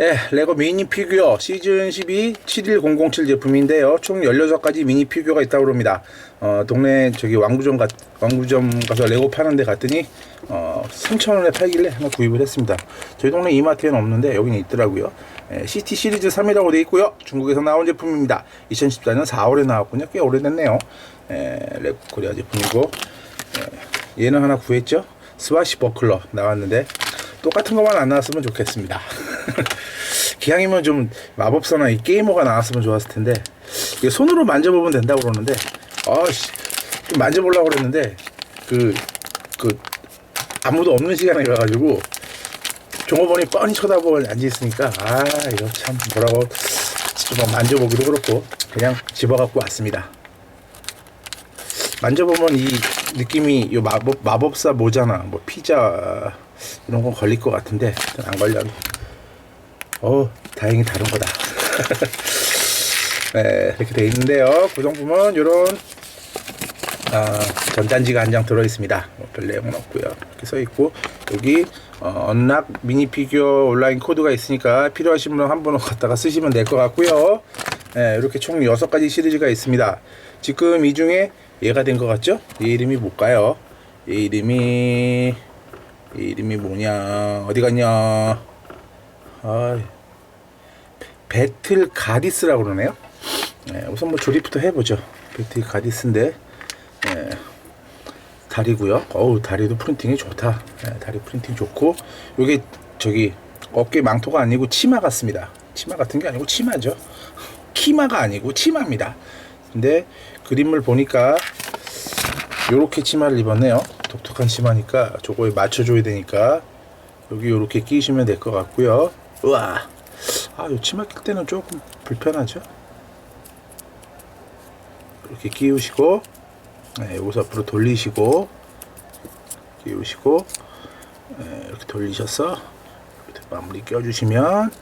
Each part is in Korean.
예, 레고 미니 피규어 시즌 12 71007 제품인데요. 총 16가지 미니 피규어가 있다고 합니다. 어, 동네 저기 왕구점 가, 왕구점 가서 레고 파는 데 갔더니 어, 3,000원에 팔길래 하나 구입을 했습니다. 저희 동네 이마트에는 없는데 여기는 있더라고요. 예, CT 시리즈 3이라고 되어 있고요. 중국에서 나온 제품입니다. 2014년 4월에 나왔군요. 꽤 오래됐네요. 예, 레고 코리아 제품이고 예, 얘는 하나 구했죠. 스와시 버클러 나왔는데 똑같은 것만 안 나왔으면 좋겠습니다. 기왕이면 좀 마법사나 이 게이머가 나왔으면 좋았을 텐데 이게 손으로 만져보면 된다고 그러는데 아씨 좀 만져보려고 그랬는데 그 그 아무도 없는 시간에 가가지고 종업원이 뻔히 쳐다보고 앉아있으니까 아 이거 참 뭐라고 좀 만져보기도 그렇고 그냥 집어갖고 왔습니다. 만져보면 이 느낌이 요 마법 마법사 모자나 뭐 피자 이런 건 걸릴 것 같은데 안 걸려. 어 다행히 다른 거다. 네 이렇게 돼 있는데요. 구성품은 요런 아, 전단지가 한 장 들어 있습니다. 뭐별 내용은 없고요. 이렇게 써 있고 여기 어, 언락 미니 피규어 온라인 코드가 있으니까 필요하신 분은 한번 갖다가 쓰시면 될 것 같고요. 네, 이렇게 총 6가지 시리즈가 있습니다. 지금 이 중에 얘가 된 것 같죠? 얘 이름이 뭘까요? 얘 이름이 얘 이름이 뭐냐? 어디 갔냐? 아, 배틀 가디스라고 그러네요. 네, 우선 뭐 조립부터 해보죠. 배틀 가디스인데 예, 다리고요. 어우 다리도 프린팅이 좋다. 예, 다리 프린팅 좋고 요게 저기 어깨 망토가 아니고 치마 같습니다. 치마 같은 게 아니고 치마죠. 키마가 아니고 치마입니다. 근데 그림을 보니까 요렇게 치마를 입었네요. 독특한 치마니까 저거에 맞춰줘야 되니까 여기 요렇게 끼시면 될 것 같고요. 우와, 아 요 치마 낄 때는 조금 불편하죠. 이렇게 끼우시고 네, 여기서 앞으로 돌리시고 끼우시고 네, 이렇게 돌리셔서 이렇게 마무리 껴주시면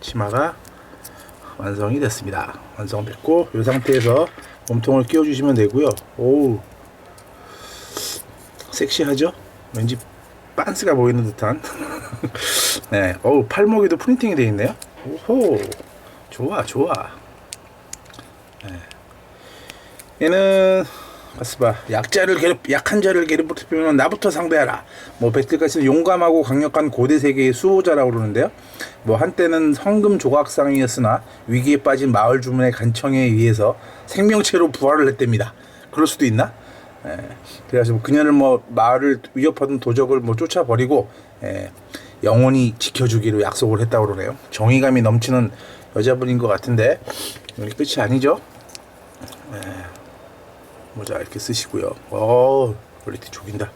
치마가 완성이 됐습니다. 완성됐고 이 상태에서 몸통을 끼워주시면 되고요. 오 섹시하죠? 왠지 빤스가 보이는 듯한 네, 어우 팔목에도 프린팅이 되어 있네요. 오호 좋아 좋아. 얘는 가스바 약자를 괴롭 약한 자를 괴롭히면 나부터 상대하라. 뭐 배틀가스는 용감하고 강력한 고대 세계의 수호자라고 그러는데요. 뭐 한때는 성금 조각상이었으나 위기에 빠진 마을 주문의 간청에 의해서 생명체로 부활을 했답니다. 그럴 수도 있나? 예, 그래서 뭐 그녀를 뭐 마을을 위협하던 도적을 뭐 쫓아버리고 예, 영원히 지켜주기로 약속을 했다고 그러네요. 정의감이 넘치는 여자분인 것 같은데 여기 끝이 아니죠? 모자 이렇게 쓰시고요. 어, 퀄리티 죽인다.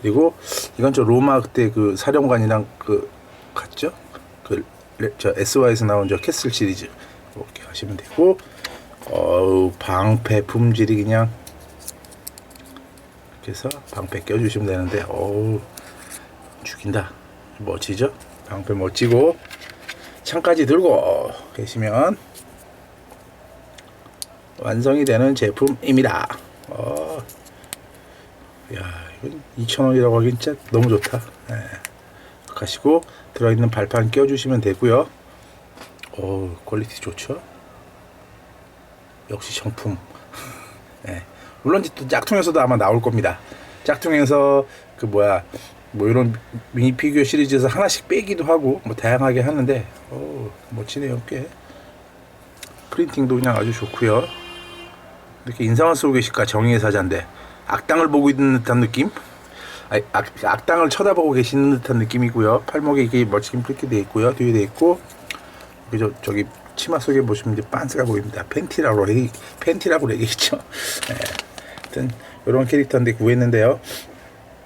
그리고 이건 저 로마 그때 그 사령관이랑 그 같죠? 그 저 SY에서 나온 저 캐슬 시리즈 이렇게 하시면 되고 어우 방패 품질이 그냥 해서 방패 껴주시면 되는데 어우 죽인다. 멋지죠? 방패 멋지고 창까지 들고 계시면 완성이 되는 제품입니다. 어, 야, 이건 2,000원이라고 하긴 진짜 너무 좋다. 예. 가시고 들어있는 발판 껴주시면 되고요. 오, 퀄리티 좋죠? 역시 정품. 예. 물론 또 짝퉁에서도 아마 나올 겁니다. 짝퉁에서 그 뭐야 뭐 이런 미니 피규어 시리즈에서 하나씩 빼기도 하고 뭐 다양하게 하는데 오, 멋지네요 꽤. 프린팅도 그냥 아주 좋고요. 이렇게 인상을 쓰고 계실까 정의의 사자인데 악당을 보고 있는 듯한 느낌? 아니, 악, 악당을 쳐다보고 계시는 듯한 느낌이고요. 팔목에 이게 멋지게 프리트 되어 있고요. 뒤에 되어 있고 저, 저기 치마 속에 보시면 이제 빤스가 보입니다. 팬티라고 팬티라고 얘기했죠. 네. 하여튼 이런 캐릭터인데 구했는데요.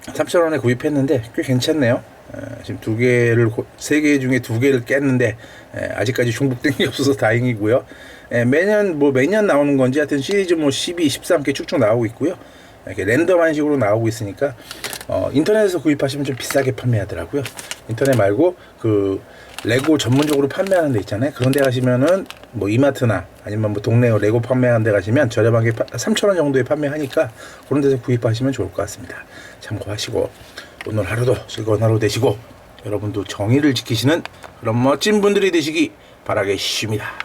3,000원에 구입했는데 꽤 괜찮네요. 에, 지금 두 개를 고- 세개 중에 두 개를 깼는데 에, 아직까지 중복된 게 없어서 다행이고요. 에, 매년 뭐 매년 나오는 건지 하여튼 시리즈 뭐 12, 13개 쭉쭉 나오고 있고요. 이렇게 랜덤한 식으로 나오고 있으니까 어, 인터넷에서 구입하시면 좀 비싸게 판매하더라고요. 인터넷 말고 그 레고 전문적으로 판매하는 데 있잖아요. 그런 데 가시면은 뭐 이마트나 아니면 뭐 동네 레고 판매하는 데 가시면 저렴하게 3,000원 정도에 판매하니까 그런 데서 구입하시면 좋을 것 같습니다. 참고하시고 오늘 하루도 즐거운 하루 되시고 여러분도 정의를 지키시는 그런 멋진 분들이 되시기 바라겠습니다.